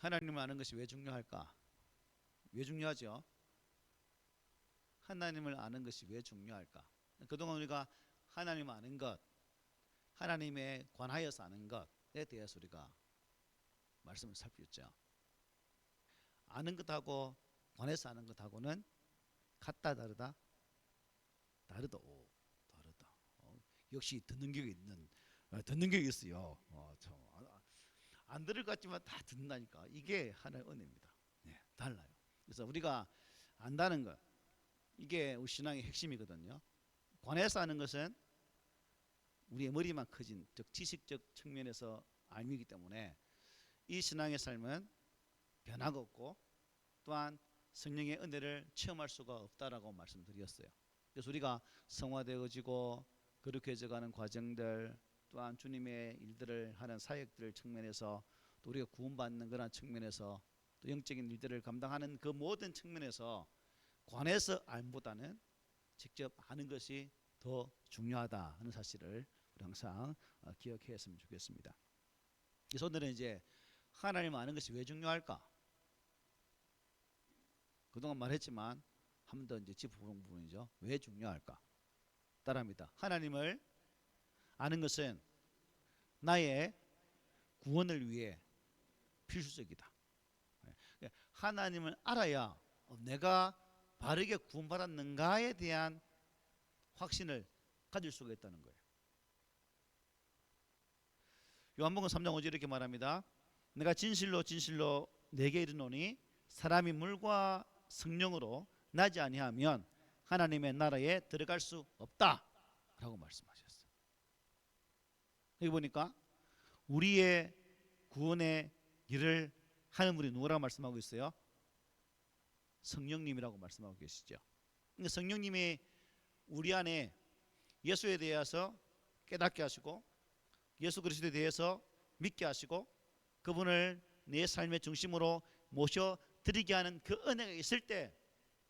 하나님을 아는 것이 왜 중요할까? 왜 중요하죠? 하나님을 아는 것이 왜 중요할까? 그동안 우리가 하나님을 아는 것, 하나님에 관하여서 아는 것에 대해서 우리가 말씀을 살폈죠. 아는 것하고 관해서 아는 것하고는 같다 다르다 다르다 오 다르다 어, 역시 듣는 격이 있는 어, 듣는 격이 있어요 어, 참, 안, 안 들을 것 같지만 다 듣는다니까. 이게 하나의 은혜입니다. 네, 달라요. 그래서 우리가 안다는 것 이게 우리 신앙의 핵심이거든요. 관해서 아는 것은 우리의 머리만 커진 즉 지식적 측면에서 알미기 때문에 이 신앙의 삶은 변화가 없고 또한 성령의 은혜를 체험할 수가 없다라고 말씀드렸어요. 그래서 우리가 성화되어지고 거룩해져가는 과정들 또한 주님의 일들을 하는 사역들 측면에서 또 우리가 구원받는 그런 측면에서 또 영적인 일들을 감당하는 그 모든 측면에서 관해서 알보다는 직접 아는 것이 더 중요하다 하는 사실을 우리 항상 어, 기억했으면 좋겠습니다. 그래서 오늘은 이제 하나님 아는 것이 왜 중요할까? 그동안 말했지만 한 번 더 이제 짚어보는 부분이죠. 왜 중요할까? 따라합니다. 하나님을 아는 것은 나의 구원을 위해 필수적이다. 예, 하나님을 알아야 내가 바르게 구원받았는가에 대한 확신을 가질 수가 있다는 거예요. 요한복음 3장 5절 이렇게 말합니다. 내가 진실로 진실로 내게 이르노니 사람이 물과 성령으로 나지 아니하면 하나님의 나라에 들어갈 수 없다라고 말씀하셨어요. 여기 보니까 우리의 구원의 일을 하는 분이 누구라고 말씀하고 있어요? 성령님이라고 말씀하고 계시죠. 그러니까 성령님이 우리 안에 예수에 대해서 깨닫게 하시고 예수 그리스도에 대해서 믿게 하시고 그분을 내 삶의 중심으로 모셔 드리게 하는 그 은혜가 있을 때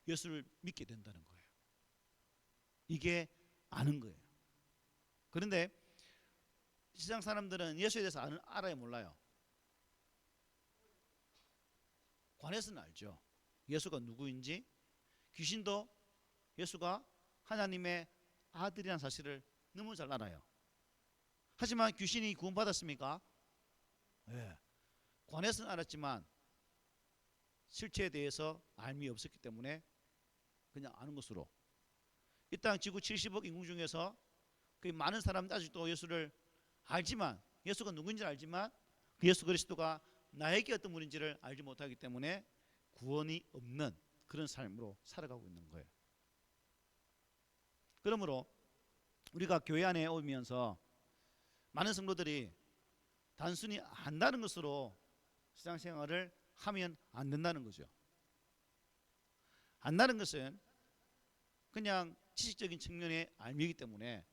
예수를 믿게 된다는 거예요. 이게 아는 거예요. 그런데 세상 사람들은 예수에 대해서 알아야 몰라요. 관해서는 알죠. 예수가 누구인지 귀신도 예수가 하나님의 아들이라는 사실을 너무 잘 알아요. 하지만 귀신이 구원받았습니까? 예. 관해서는 알았지만 실체에 대해서 알미 없었기 때문에 그냥 아는 것으로 이 땅 지구 70억 인구 중에서 그 많은 사람들 아직도 예수를 알지만 예수가 누구인지 알지만 그 예수 그리스도가 나에게 어떤 분인지를 알지 못하기 때문에 구원이 없는 그런 삶으로 살아가고 있는 거예요. 그러므로 우리가 교회 안에 오면서 많은 성도들이 단순히 안다는 것으로 신앙생활을 하면 안 된다는 거죠. 안다는 것은 그냥 지식적인 측면의 알미이기 때문에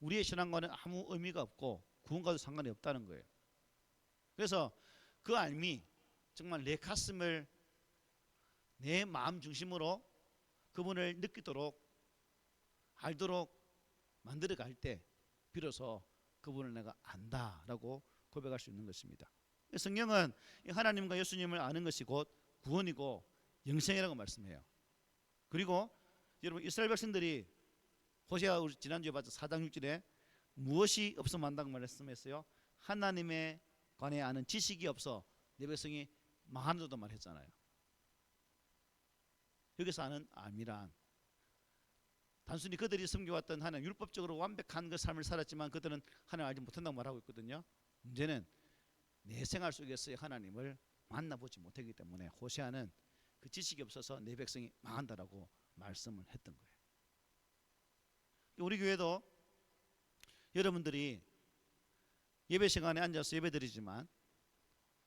우리의 신앙과는 아무 의미가 없고 구원과도 상관이 없다는 거예요. 그래서 그 알미 정말 내 가슴을 내 마음 중심으로 그분을 느끼도록 알도록 만들어 갈 때 비로소 그분을 내가 안다라고 고백할 수 있는 것입니다. 성경은 하나님과 예수님을 아는 것이 곧 구원이고 영생이라고 말씀해요. 그리고 여러분 이스라엘 백성들이 호세아 우리 지난주에 봤죠 4장 6절에 무엇이 없으면 안다고 말씀했어요. 하나님에 관해 아는 지식이 없어 내 백성이 망한다도 말했잖아요. 여기서 아는 암이란 단순히 그들이 섬겨왔던 하나님 율법적으로 완벽한 그 삶을 살았지만 그들은 하나님 알지 못한다고 말하고 있거든요. 문제는 내 생활 속에서의 하나님을 만나보지 못하기 때문에 호세아는 그 지식이 없어서 내 백성이 망한다라고 말씀을 했던 거예요. 우리 교회도 여러분들이 예배 시간에 앉아서 예배 드리지만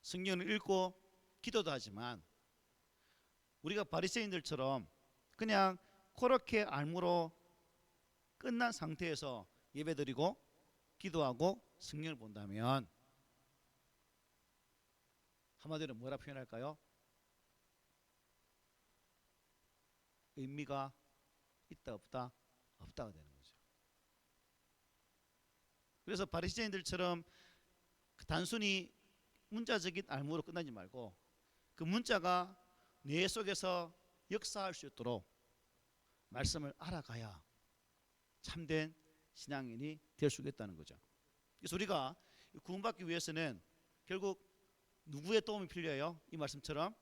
성경을 읽고 기도도 하지만 우리가 바리새인들처럼 그냥 그렇게 알무로 끝난 상태에서 예배 드리고 기도하고 성경을 본다면 한마디로 뭐라 표현할까요? 의미가 있다 없다 없다가 되는. 그래서 바리새인들처럼 단순히 문자적인 알무로 끝나지 말고 그 문자가 뇌 속에서 역사할 수 있도록 말씀을 알아가야 참된 신앙인이 될 수 있다는 거죠. 그래서 우리가 구원받기 위해서는 결국 누구의 도움이 필요해요? 이 말씀처럼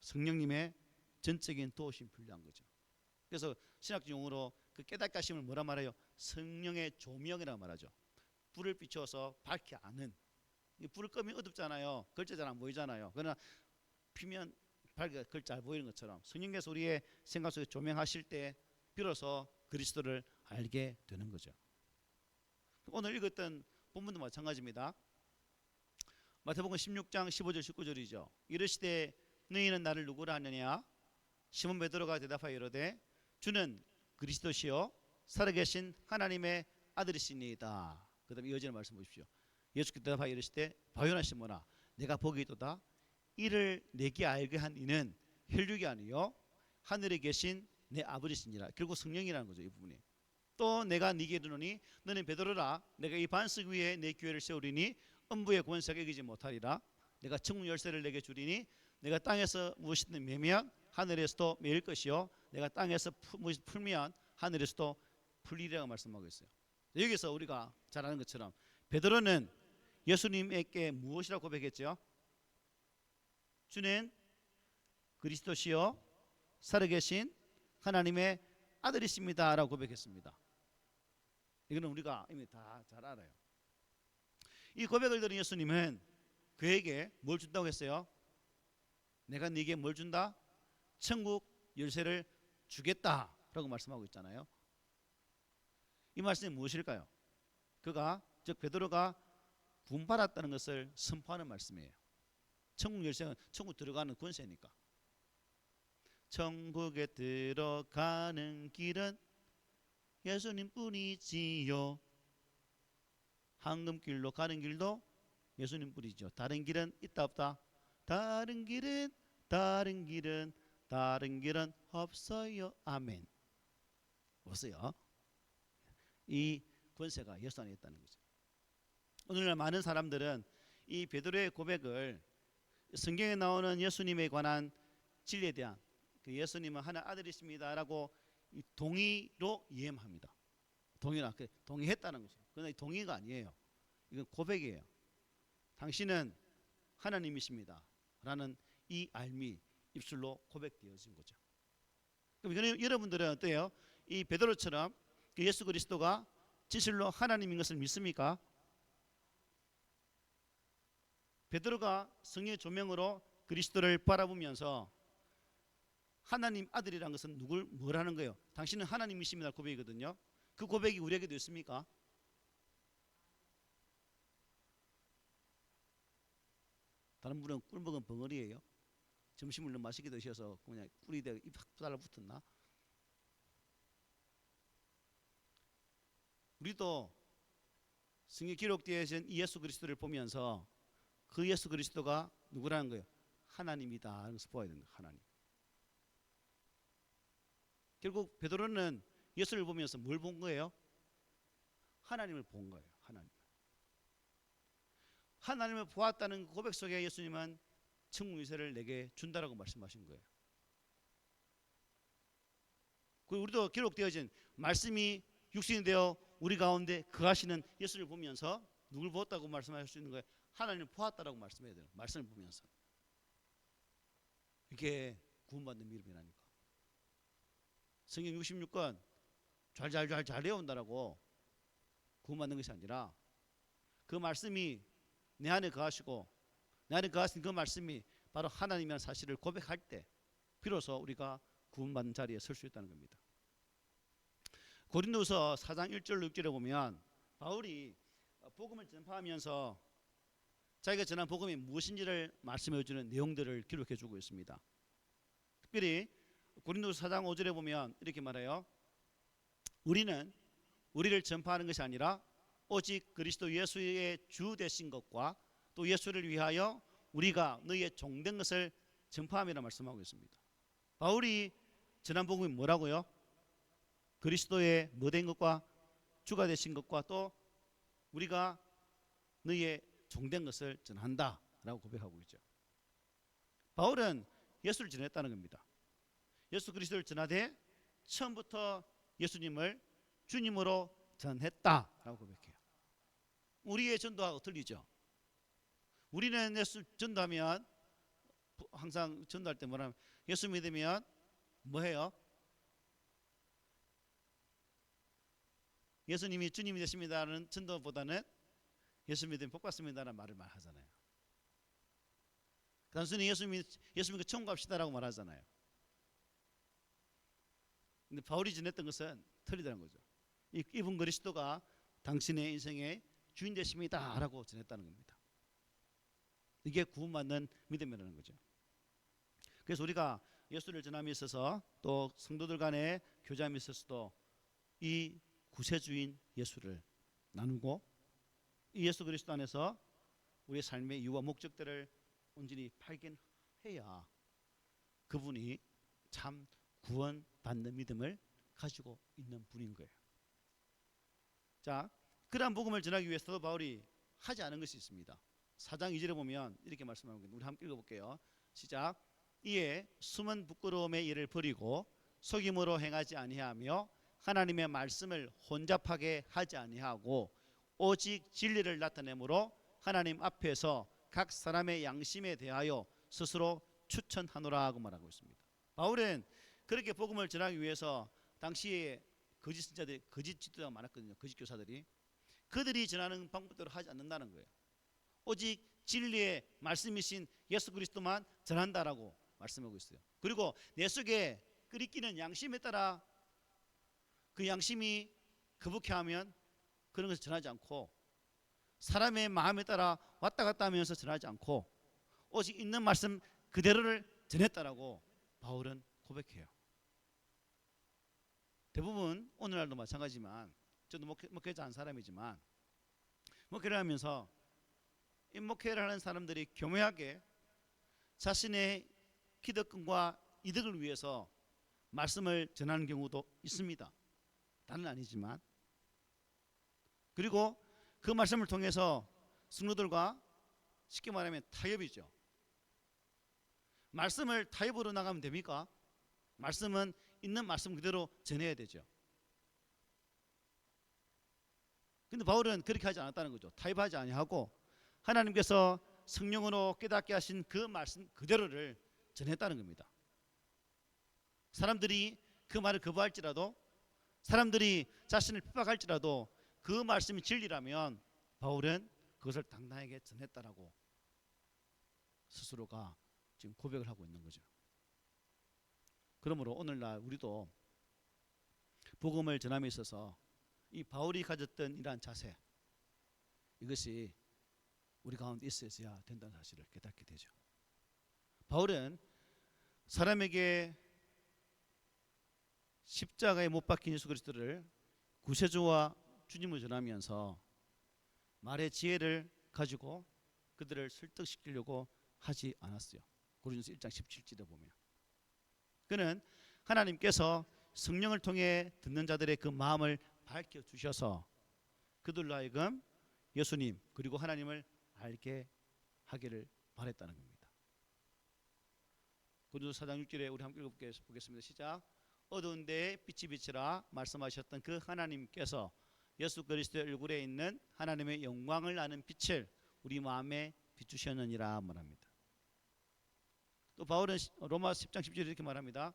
성령님의 전적인 도우심이 필요한 거죠. 그래서 신학적 용어로 그 깨닫게 하심을 뭐라 말해요? 성령의 조명이라고 말하죠. 불을 비춰서 밝게 아는. 이 불을 끄면 어둡잖아요. 글자 잘 안 보이잖아요. 그러나 피면 밝게 글자 잘 보이는 것처럼 성령께서 우리의 생각 속에 조명하실 때 비로소 그리스도를 알게 되는 거죠. 오늘 읽었던 본문도 마찬가지입니다. 마태복음 16장 15절 19절이죠. 이르시되 너희는 나를 누구라 하느냐? 시몬 베드로가 대답하여 이르되 주는 그리스도시요 살아계신 하나님의 아들이시니이다. 그 다음에 이어지는 말씀 보십시오. 예수께서 대답하여 이르시되 바요나 시몬아 내가 보기 있도다 이를 내게 알게 한 이는 혈육이 아니요 하늘에 계신 내 아버지시니라. 결국 성령이라는 거죠, 이 부분이. 또 내가 네게 이르노니 너는 베드로라 내가 이 반석 위에 내 교회를 세우리니 음부의 권세가 이기지 못하리라 내가 천국 열쇠를 내게 주리니 내가 땅에서 무엇이든 매면 하늘에서도 매일 것이요 내가 땅에서 풀면 하늘에서도 풀리리라고 말씀하고 있어요 여기서 우리가 잘 아는 것처럼 베드로는 예수님에게 무엇이라고 고백했죠? 주는 그리스도시요 살아계신 하나님의 아들이십니다라고 고백했습니다. 이거는 우리가 이미 다 잘 알아요. 이 고백을 들은 예수님은 그에게 뭘 준다고 했어요? 내가 네게 뭘 준다? 천국 열쇠를 주겠다라고 말씀하고 있잖아요. 이 말씀이 무엇일까요? 그가 즉 베드로가 구원받았다는 것을 선포하는 말씀이에요. 천국 열쇠는 천국 들어가는 권세니까. 천국에 들어가는 길은 예수님뿐이지요. 황금길로 가는 길도 예수님뿐이죠. 다른 길은 있다 없다. 다른 길은 다른 길은 다른 길은 없어요. 아멘. 보세요. 이 권세가 안에 있다는 거죠. 오늘날 많은 사람들은 이 베드로의 고백을 성경에 나오는 예수님에 관한 진리에 대한 그 예수님은 하나 아들이십니다라고 이 동의로 이해합니다. 동의나 그 동의했다는 거죠. 그러나 이 동의가 아니에요. 이건 고백이에요. 당신은 하나님이십니다라는 이 알미 입술로 고백되어진 거죠. 그럼 여러분들은 어때요? 이 베드로처럼 그 예수 그리스도가 진실로 하나님인 것을 믿습니까? 베드로가 성령의 조명으로 그리스도를 바라보면서 하나님 아들이라는 것은 누굴 뭐라는 거예요? 당신은 하나님이십니다 고백이거든요. 그 고백이 우리에게도 있습니까? 다른 분은 꿀 먹은 벙어리예요. 점심을 너무 맛있게 드셔서 그냥 꿀이 되고 입 달라붙었나? 우리도 성경 기록되어진 이 예수 그리스도를 보면서 그 예수 그리스도가 누구라는 거예요? 하나님이다 하는 것을 보아야 된다. 하나님. 결국 베드로는 예수를 보면서 뭘 본 거예요? 하나님을 본 거예요. 하나님. 하나님을 보았다는 그 고백 속에 예수님은 천국 유세를 내게 준다라고 말씀하신 거예요. 그리고 우리도 기록되어진 말씀이 육신이 되어 우리 가운데 거하시는 예수를 보면서 누굴 보았다고 말씀하실 수 있는 거예요? 하나님을 보았다라고 말씀해야 돼요. 말씀을 보면서. 이게 구원받는 믿음이라니까. 성경 66권 잘잘잘잘 외운다라고 구원받는 것이 아니라 그 말씀이 내 안에 거하시고 내 안에 거하신 그 말씀이 바로 하나님이라는 사실을 고백할 때 비로소 우리가 구원받는 자리에 설 수 있다는 겁니다. 고린도서 4장 1절 6절에 보면 바울이 복음을 전파하면서 자기가 전한 복음이 무엇인지를 말씀해 주는 내용들을 기록해 주고 있습니다. 특별히 고린도서 4장 5절에 보면 이렇게 말해요. 우리는 우리를 전파하는 것이 아니라 오직 그리스도 예수의 주 되신 것과 또 예수를 위하여 우리가 너희의 종된 것을 전파함이라 말씀하고 있습니다. 바울이 전한 복음이 뭐라고요? 그리스도의 뭐된 것과 주가 되신 것과 또 우리가 너희의 종된 것을 전한다. 라고 고백하고 있죠. 바울은 예수를 전했다는 겁니다. 예수 그리스도를 전하되 처음부터 예수님을 주님으로 전했다라고 고백해요. 우리의 전도하고 틀리죠. 우리는 예수 전도하면 항상 전도할 때 뭐냐면 예수 믿으면 뭐 해요? 예수님이 주님이 되십니다는 전도보다는 예수 믿으면 복 받습니다라는 말을 말하잖아요. 단순히 예수 믿 예수 믿고 천국 갑시다라고 말하잖아요. 근데 바울이 전했던 것은 틀리다는 거죠. 이, 이분 그리스도가 당신의 인생의 주인 되십니다라고 전했다는 겁니다. 이게 구원받는 믿음이라는 거죠. 그래서 우리가 예수를 전함에 있어서 또 성도들 간의 교제함에 있어서도 이 구세주인 예수를 나누고 이 예수 그리스도 안에서 우리의 삶의 이유와 목적들을 온전히 발견해야 그분이 참 구원받는 믿음을 가지고 있는 분인 거예요. 자, 그러한 복음을 전하기 위해서도 바울이 하지 않은 것이 있습니다. 4장 2절에 보면 이렇게 말씀하고 있는데 우리 함께 읽어볼게요. 시작. 이에 숨은 부끄러움의 일을 버리고 속임으로 행하지 아니하며 하나님의 말씀을 혼잡하게 하지 아니하고 오직 진리를 나타내므로 하나님 앞에서 각 사람의 양심에 대하여 스스로 추천하노라 하고 말하고 있습니다. 바울은 그렇게 복음을 전하기 위해서 당시에 거짓 신자들이 거짓 지도자가 많았거든요. 거짓 교사들이 그들이 전하는 방법대로 하지 않는다는 거예요. 오직 진리의 말씀이신 예수 그리스도만 전한다라고 말씀하고 있어요. 그리고 내 속에 끓이끼는 양심에 따라 그 양심이 거북해하면 그런 것을 전하지 않고 사람의 마음에 따라 왔다 갔다 하면서 전하지 않고 오직 있는 말씀 그대로를 전했다라고 바울은 고백해요. 대부분 오늘날도 마찬가지지만 저도 목회, 목회자 한 사람이지만 목회를 하면서 이 목회를 하는 사람들이 교묘하게 자신의 기득권과 이득을 위해서 말씀을 전하는 경우도 있습니다. 다는 아니지만 그리고 그 말씀을 통해서 승로들과 쉽게 말하면 타협이죠. 말씀을 타협으로 나가면 됩니까? 말씀은 있는 말씀 그대로 전해야 되죠. 근데 바울은 그렇게 하지 않았다는 거죠. 타협하지 아니하고 하나님께서 성령으로 깨닫게 하신 그 말씀 그대로를 전했다는 겁니다. 사람들이 그 말을 거부할지라도 사람들이 자신을 핍박할지라도 그 말씀이 진리라면 바울은 그것을 당당하게 전했다라고 스스로가 지금 고백을 하고 있는 거죠. 그러므로 오늘날 우리도 복음을 전함에 있어서 이 바울이 가졌던 이러한 자세 이것이 우리 가운데 있어야 된다는 사실을 깨닫게 되죠. 바울은 사람에게 십자가에 못 박힌 예수 그리스도를 구세주와 주님을 전하면서 말의 지혜를 가지고 그들을 설득시키려고 하지 않았어요. 고린도서 1장 17절에 보면 그는 하나님께서 성령을 통해 듣는 자들의 그 마음을 밝혀 주셔서 그들로 하여금 예수님 그리고 하나님을 알게 하기를 바랬다는 겁니다. 고린도서 4장 6절에 우리 함께 읽어보겠습니다. 시작. 어두운 데에 빛이 비치라 말씀하셨던 그 하나님께서 예수 그리스도의 얼굴에 있는 하나님의 영광을 아는 빛을 우리 마음에 비추셨느니라 말합니다. 또 바울은 로마 10장 10절에 이렇게 말합니다.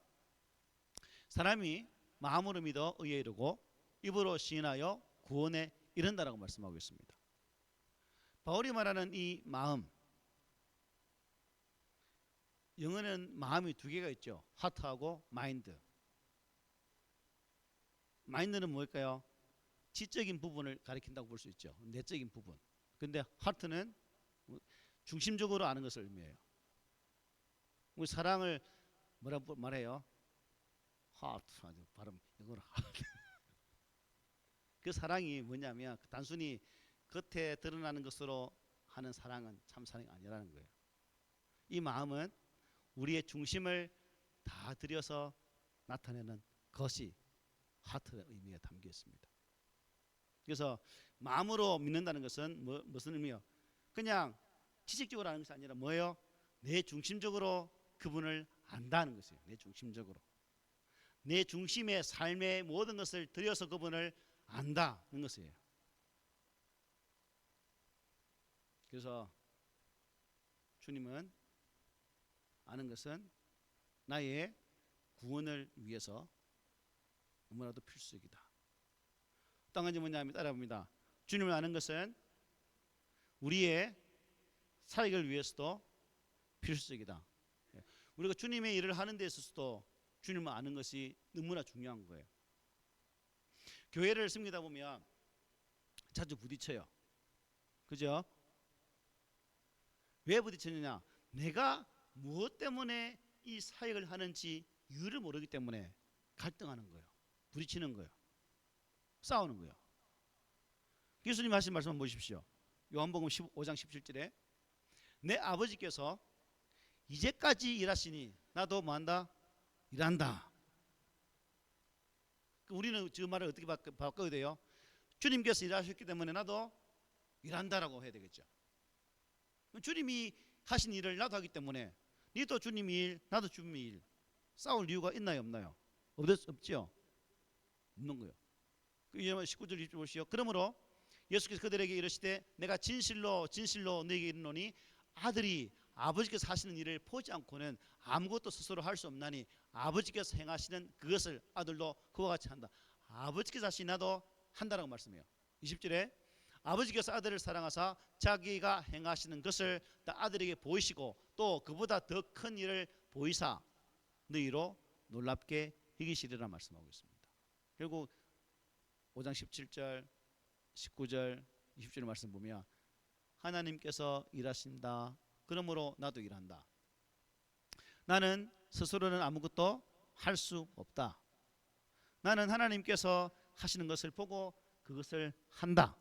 사람이 마음으로 믿어 의에 이르고 입으로 시인하여 구원에 이른다라고 말씀하고 있습니다. 바울이 말하는 이 마음 영어는 마음이 두 개가 있죠. 하트하고 마인드. 마인드는 뭘까요? 지적인 부분을 가리킨다고 볼 수 있죠. 내적인 부분. 근데 하트는 중심적으로 아는 것을 의미해요. 우리 사랑을 뭐라 말해요? 하트 아주 발음 하트. 그 사랑이 뭐냐면 단순히 겉에 드러나는 것으로 하는 사랑은 참 사랑이 아니라는 거예요. 이 마음은 우리의 중심을 다 들여서 나타내는 것이 하트의 의미가 담겨 있습니다. 그래서 마음으로 믿는다는 것은 뭐, 무슨 의미요? 그냥 지식적으로 아는 것이 아니라 뭐예요? 내 중심적으로 그분을 안다는 것이에요. 내 중심적으로. 내 중심의 삶의 모든 것을 들여서 그분을 안다는 것이에요. 그래서 주님은 아는 것은 나의 구원을 위해서 너무나도 필수적이다. 또한 가지 뭐냐면 따라봅니다. 주님을 아는 것은 우리의 사역을 위해서도 필수적이다. 예. 우리가 주님의 일을 하는 데 있어서도 주님을 아는 것이 너무나 중요한 거예요. 교회를 섬기다 보면 자주 부딪혀요. 그죠? 왜 부딪히느냐? 내가 무엇 때문에 이 사역을 하는지 이유를 모르기 때문에 갈등하는 거예요. 부딪히는 거예요. 싸우는 거예요. 예수님 하신 말씀 한번 보십시오. 요한복음 15장 17절에 내 아버지께서 이제까지 일하시니 나도 뭐한다? 일한다. 그 우리는 저 말을 어떻게 바꿔, 바꿔야 돼요? 주님께서 일하셨기 때문에 나도 일한다라고 해야 되겠죠. 주님이 하신 일을 나도 하기 때문에 니도 주님 일, 나도 주님 일 싸울 이유가 있나요, 없나요? 없, 없죠. 없는 거예요. 그 19절 20절 보시오. 그러므로 예수께서 그들에게 이르시되 내가 진실로 진실로 너에게 이르노니 아들이 아버지께서 하시는 일을 보지 않고는 아무것도 스스로 할 수 없나니 아버지께서 행하시는 그것을 아들도 그와 같이 한다. 아버지께서 하시 나도 한다라고 말씀해요. 20절에 아버지께서 아들을 사랑하사 자기가 행하시는 것을 다 아들에게 보이시고 또 그보다 더 큰 일을 보이사 너희로 놀랍게 이기시리라 말씀하고 있습니다. 결국 5장 17절, 19절, 20절 말씀 보면 하나님께서 일하신다. 그러므로 나도 일한다. 나는 스스로는 아무것도 할 수 없다. 나는 하나님께서 하시는 것을 보고 그것을 한다.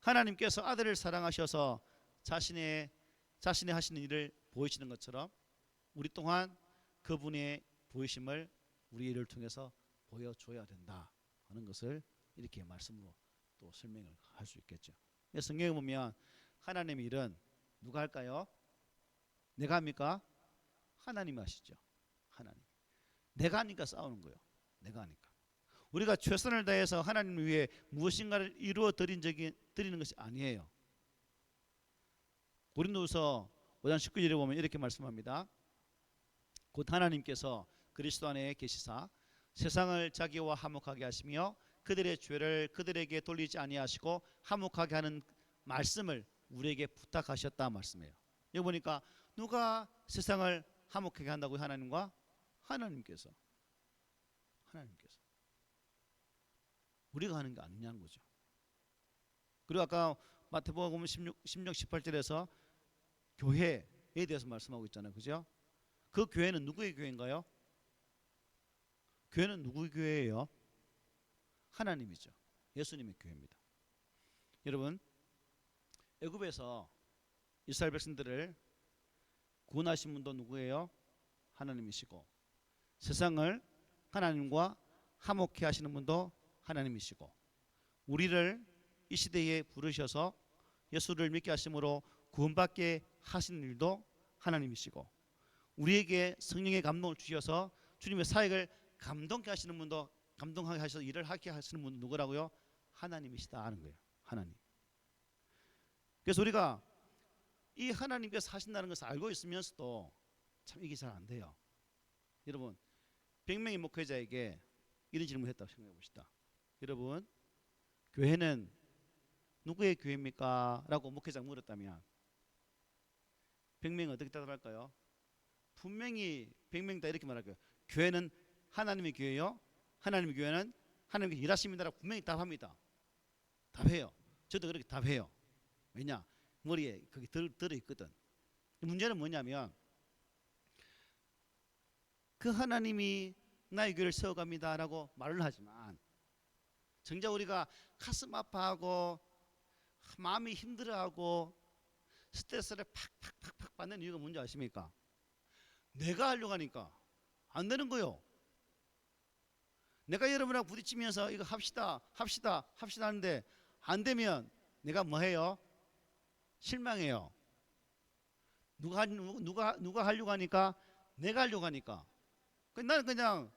하나님께서 아들을 사랑하셔서 자신의 자신의 하시는 일을 보이시는 것처럼 우리 또한 그분의 보이심을 우리 일을 통해서 보여줘야 된다 하는 것을 이렇게 말씀으로 또 설명을 할 수 있겠죠. 성경에 보면 하나님의 일은 누가 할까요? 내가 합니까? 하나님이 하시죠. 하나님. 내가 하니까 싸우는 거예요. 내가 하니까. 우리가 최선을 다해서 하나님을 위해 무엇인가를 이루어 드린 적이 드리는 것이 아니에요. 고린도서 5장 19절에 보면 이렇게 말씀합니다. 곧 하나님께서 그리스도 안에 계시사 세상을 자기와 화목하게 하시며 그들의 죄를 그들에게 돌리지 아니하시고 화목하게 하는 말씀을 우리에게 부탁하셨다 말씀이에요. 여기 보니까 누가 세상을 화목하게 한다고 하나님과 하나님께서 하나님께서 우리가 하는 게 아니냐는 거죠. 그리고 아까 마태복음 16, 16 18절에서 교회에 대해서 말씀하고 있잖아요. 그죠? 그 교회는 누구의 교회인가요? 교회는 누구의 교회예요? 하나님이죠. 예수님의 교회입니다. 여러분, 애굽에서 이스라엘 백성들을 구원하신 분도 누구예요? 하나님이시고 세상을 하나님과 화목해 하시는 분도 하나님이시고 우리를 이 시대에 부르셔서 예수를 믿게 하심으로 구원받게 하시는 일도 하나님이시고 우리에게 성령의 감동을 주셔서 주님의 사역을 감동케 하시는 분도 감동하게 하셔서 일을 하게 하시는 분은 누구라고요? 하나님이시다 하는 거예요. 하나님. 그래서 우리가 이 하나님께서 하신다는 것을 알고 있으면서도 참 이게 잘 안 돼요. 여러분, 100명의 목회자에게 이런 질문을 했다고 생각해 봅시다. 여러분, 교회는 누구의 교회입니까? 라고 목회자가 물었다면 100명이 어떻게 대답할까요? 분명히 100명 다 이렇게 말할 거예요. 교회는 하나님의 교회요. 하나님의 교회는 하나님께 일하십니다라고 분명히 답합니다. 답해요. 저도 그렇게 답해요. 왜냐? 머리에 그게 들, 들어 있거든. 문제는 뭐냐면 그 하나님이 나의 교회를 세워갑니다라고 말을 하지만 정작 우리가 가슴 아파하고 마음이 힘들어하고 스트레스를 팍팍팍팍 받는 이유가 뭔지 아십니까? 내가 하려고 하니까 안 되는 거요. 내가 여러분하고 부딪히면서 이거 합시다, 합시다, 합시다 하는데 안 되면 내가 뭐 해요? 실망해요. 누가 누가 누가 하려고 하니까 내가 하려고 하니까 그 나는 그냥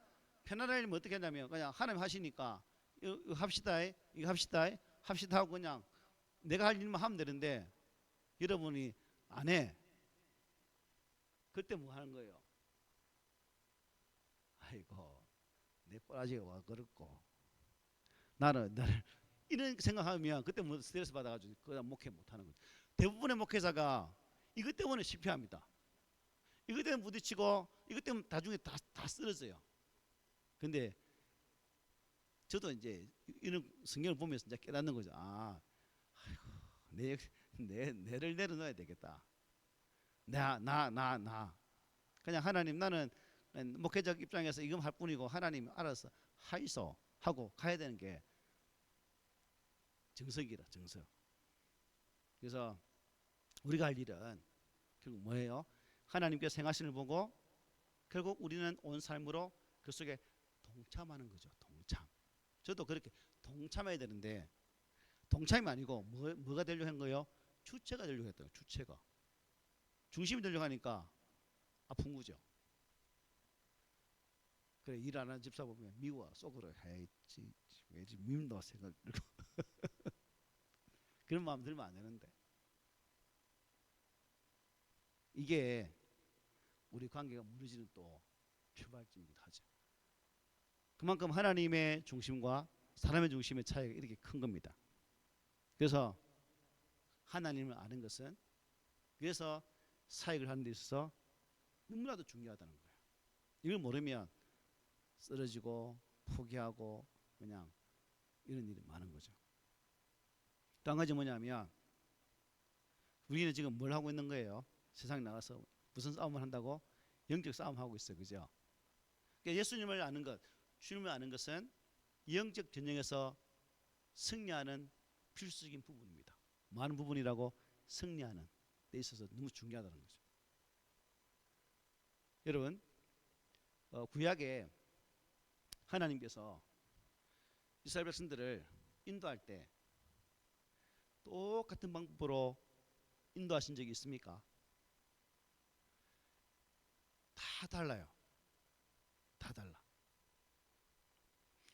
편안하게 하면 어떻게 하냐면 그냥 하나님 하시니까 이거 합시다 이거 합시다 합시다 하고 그냥 내가 할 일만 하면 되는데 여러분이 안 해. 그때 뭐 하는 거예요? 아이고 내 꼬라지가 와 그렇고 나는 나를 이런 생각하면 그때 뭐 스트레스 받아가지고 그냥 목회 못하는 거죠. 대부분의 목회자가 이것 때문에 실패합니다. 이것 때문에 부딪히고 이것 때문에 나중에 다, 다 쓰러져요. 근데 저도 이제 이런 성경을 보면서 이제 깨닫는 거죠. 아, 아이고, 내, 내, 내를 내려놔야 되겠다. 나, 나, 나, 나. 그냥 하나님 나는 목회적 입장에서 이건 할 뿐이고 하나님 알아서 하이소 하고 가야 되는 게 정석이라 정석. 그래서 우리가 할 일은 결국 뭐예요? 하나님께서 행하시는 을 보고 결국 우리는 온 삶으로 그 속에 동참하는 거죠. 동참. 저도 그렇게 동참해야 되는데 동참이 아니고 뭐, 뭐가 되려고 한 거예요? 주체가 되려고 했던. 주체가. 중심이 되려고 하니까 아픈 거죠. 그래 일 안 하는 집사 보면 미워 속으로 헤이지 왜지 밉노 생각 들고 그런 마음 들면 안 되는데 이게 우리 관계가 무너지는 또 출발점이기도 하죠. 그만큼 하나님의 중심과 사람의 중심의 차이가 이렇게 큰 겁니다. 그래서 하나님을 아는 것은 그래서 사역을 하는 데 있어서 너무나도 중요하다는 거예요. 이걸 모르면 쓰러지고 포기하고 그냥 이런 일이 많은 거죠. 또 한 가지 뭐냐면 우리는 지금 뭘 하고 있는 거예요? 세상 나가서 무슨 싸움을 한다고? 영적 싸움 하고 있어요. 그죠? 그러니까 예수님을 아는 것, 주님을 아는 것은 영적 전쟁에서 승리하는 필수적인 부분입니다. 많은 부분이라고 승리하는 데 있어서 너무 중요하다는 거죠. 여러분, 어, 구약에 하나님께서 이스라엘 백성들을 인도할 때 똑같은 방법으로 인도하신 적이 있습니까? 다 달라요. 다 달라.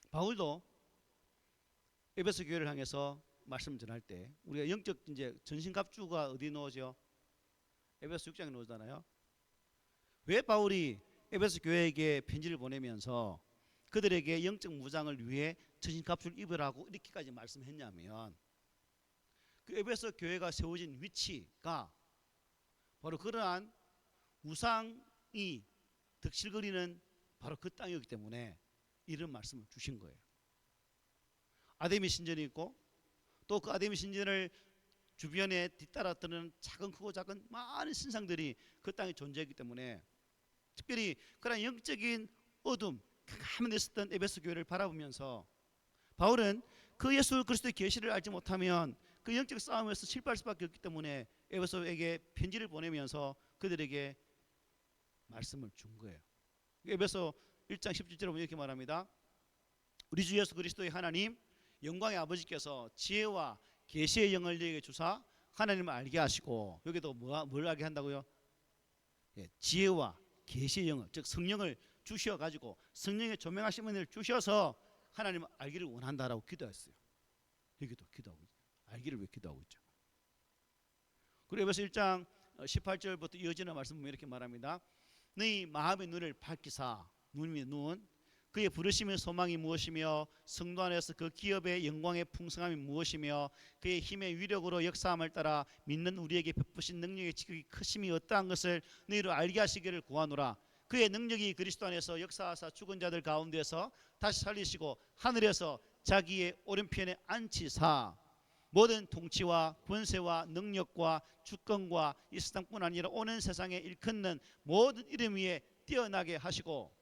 바울도 에베소 교회를 향해서 말씀 전할 때 우리가 영적 이제 전신갑주가 어디 놓으죠? 에베소 6장에 놓잖아요. 왜 바울이 에베소 교회에게 편지를 보내면서 그들에게 영적 무장을 위해 전신갑주를 입으라고 이렇게까지 말씀했냐면 그 에베소 교회가 세워진 위치가 바로 그러한 우상이 득실거리는 바로 그 땅이었기 때문에 이런 말씀을 주신 거예요. 아데미 신전이 있고 또 그 아데미 신전을 주변에 뜨는 작은 크고 작은 많은 신상들이 그 땅에 존재했기 때문에 특별히 그런 영적인 어둠 가만히 있었던 에베소 교회를 바라보면서 바울은 그 예수 그리스도의 계시를 알지 못하면 그 영적 싸움에서 실패할 수밖에 없기 때문에 에베소에게 편지를 보내면서 그들에게 말씀을 준 거예요. 에베소 1장 17절에 보면 이렇게 말합니다. 우리 주 예수 그리스도의 하나님 영광의 아버지께서 지혜와 계시의 영을 너에게 주사 하나님을 알게 하시고 여기도 뭐, 뭘 알게 한다고요? 예, 지혜와 계시의 영을 즉 성령을 주셔 가지고 성령의 조명하신 분을 주셔서 하나님을 알기를 원한다라고 기도했어요. 여기도 기도하고 있죠. 알기를 왜 기도하고 있죠? 그리고 에베소 1장 18절부터 이어지는 말씀 보면 이렇게 말합니다. 너희 마음의 눈을 밝히사 눈이 눈 그의 부르심의 소망이 무엇이며 성도 안에서 그 기업의 영광의 풍성함이 무엇이며 그의 힘의 위력으로 역사함을 따라 믿는 우리에게 베푸신 능력의 지극히 크심이 어떠한 것을 너희로 알게 하시기를 구하노라 그의 능력이 그리스도 안에서 역사하사 죽은 자들 가운데서 다시 살리시고 하늘에서 자기의 오른편에 앉히사 모든 통치와 권세와 능력과 주권과 이 세상뿐 아니라 오는 세상에 일컫는 모든 이름 위에 뛰어나게 하시고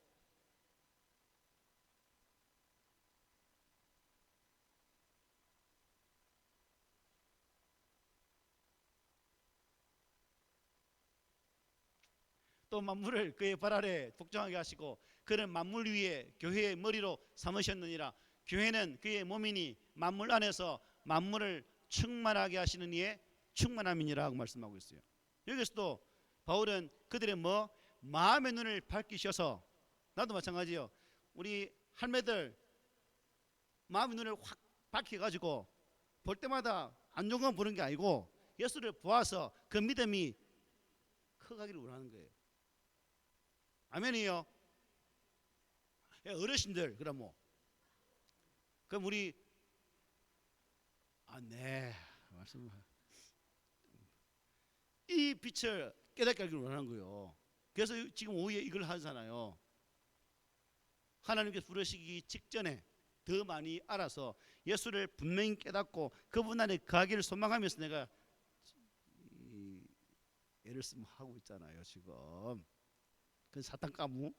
또 만물을 그의 발 아래 복종하게 하시고 그는 만물 위에 교회의 머리로 삼으셨느니라 교회는 그의 몸이니 만물 안에서 만물을 충만하게 하시는 이의 충만함이니라고 말씀하고 있어요. 여기서도 바울은 그들의 뭐 마음의 눈을 밝히셔서 나도 마찬가지요. 우리 할매들 마음의 눈을 확 밝혀가지고 볼 때마다 안 좋은 건 보는 게 아니고 예수를 보아서 그 믿음이 커가기를 원하는 거예요. 아멘이요. 예, 어르신들 그럼 뭐 그럼 우리 아네 말씀 이 빛을 깨닫게 하기를 원하는 거예요. 그래서 지금 오후에 이걸 하잖아요. 하나님께서 부르시기 직전에 더 많이 알아서 예수를 분명히 깨닫고 그분 안에 거하기를 소망하면서 내가 이 애를 쓰면 하고 있잖아요 지금 그 사탄 까무.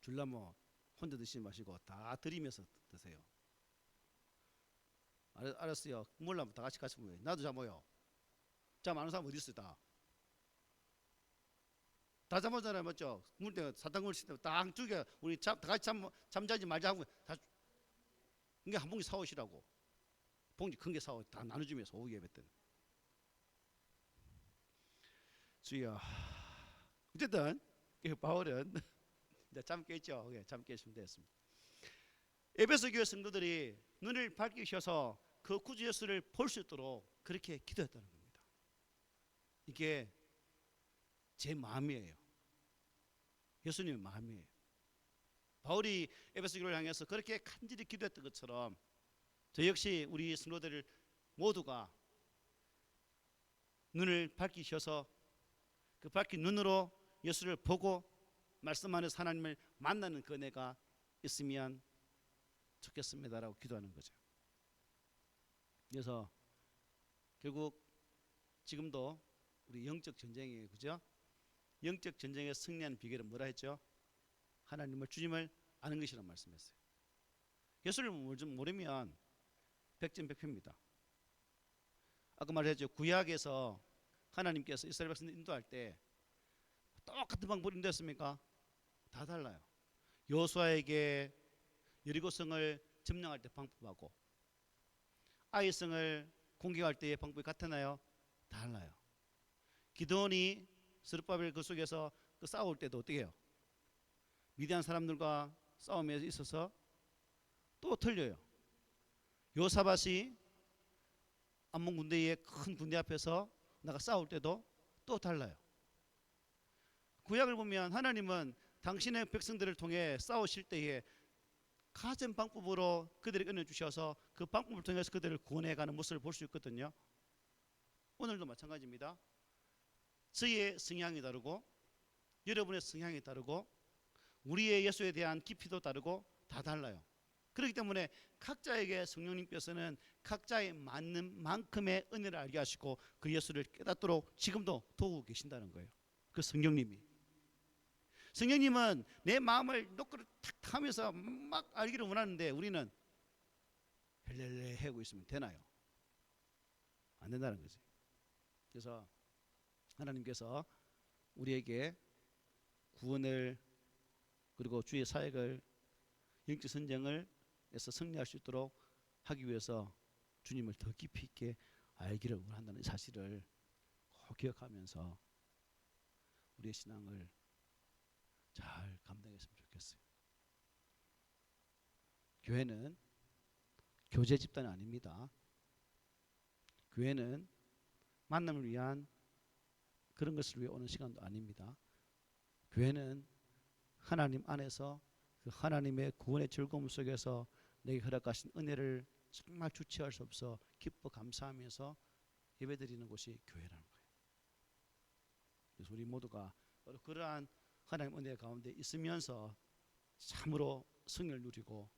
줄라뭐 혼자 드시지 마시고 다 드리면서 드세요. 알, 알았어요. 몰라면 다 같이 같이 모여 나도 자 모여 잠 아는 사람 어디 있어 다? 다 잠오잖아요, 맞죠? 물때 사탕물 칠때딱 죽여 우리 잠, 다 같이 잠 잠자지 말자 하고 다 이게 한 봉지 사오시라고. 봉지 큰 게 사오 다 나눠주면서 오후 예배 때는 주여 어쨌든 이 바울은 이제 잠 깼죠, 예, 잠 깨시면 됐습니다. 에베소 교회 성도들이 눈을 밝히셔서 그 구주 예수를 볼 수 있도록 그렇게 기도했다는 겁니다. 이게 제 마음이에요. 예수님의 마음이에요. 바울이 에베소 교회를 향해서 그렇게 간절히 기도했던 것처럼 저 역시 우리 성도들 모두가 눈을 밝히셔서 그 밝힌 눈으로 예수를 보고 말씀 안에서 하나님을 만나는 그 은혜가 있으면 좋겠습니다라고 기도하는 거죠. 그래서 결국 지금도 우리 영적 전쟁이에요. 그죠? 영적 전쟁에 승리하는 비결은 뭐라 했죠? 하나님을 주님을 아는 것이란 말씀했어요. 예수를 좀 모르면 백전백패입니다. 아까 말했죠. 구약에서 하나님께서 이스라엘 백성 인도할 때 똑같은 방법을 인도했습니까? 다 달라요. 여호수아에게 여리고성을 점령할 때 방법하고 아이성을 공격할 때의 방법이 같았나요? 달라요. 기도원이 스룹바벨 그 속에서 그 싸울 때도 어떻게 해요? 미디안 사람들과 싸움에 있어서 또 틀려요. 요사밭이 암몬 군대의 큰 군대 앞에서 나가 싸울 때도 또 달라요. 구약을 보면 하나님은 당신의 백성들을 통해 싸우실 때에 가진 방법으로 그들에게 은혜 주셔서 그 방법을 통해서 그들을 구원해 가는 모습을 볼 수 있거든요. 오늘도 마찬가지입니다. 저의 성향이 다르고 여러분의 성향이 다르고 우리의 예수에 대한 깊이도 다르고 다 달라요. 그렇기 때문에 각자에게 성령님께서는 각자에 맞는 만큼의 은혜를 알게 하시고 그 예수를 깨닫도록 지금도 도우고 계신다는 거예요. 그 성령님이. 성령님은 내 마음을 노크를 탁 하면서 막 알기를 원하는데 우리는 헬렐레 하고 있으면 되나요? 안 된다는 거지. 그래서 하나님께서 우리에게 구원을 그리고 주의 사역을 영적 선정을 에서 승리할 수 있도록 하기 위해서 주님을 더 깊이 있게 알기를 원한다는 사실을 꼭 기억하면서 우리의 신앙을 잘 감당했으면 좋겠어요. 교회는 교제 집단이 아닙니다. 교회는 만남을 위한 그런 것을 위해 오는 시간도 아닙니다. 교회는 하나님 안에서 그 하나님의 구원의 즐거움 속에서 내게 허락하신 은혜를 정말 주체할 수 없어 기뻐 감사하면서 예배드리는 곳이 교회라는 거예요. 그래서 우리 모두가 그러한 하나님 은혜 가운데 있으면서 참으로 성을 누리고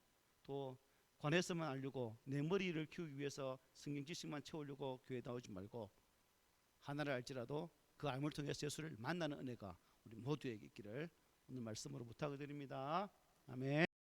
또 관해서만 알려고 내 머리를 키우기 위해서 성경 지식만 채우려고 교회 나오지 말고 하나를 알지라도 그 알물 통해서 예수를 만나는 은혜가 우리 모두에게 있기를 오늘 말씀으로 부탁을 드립니다. 아멘.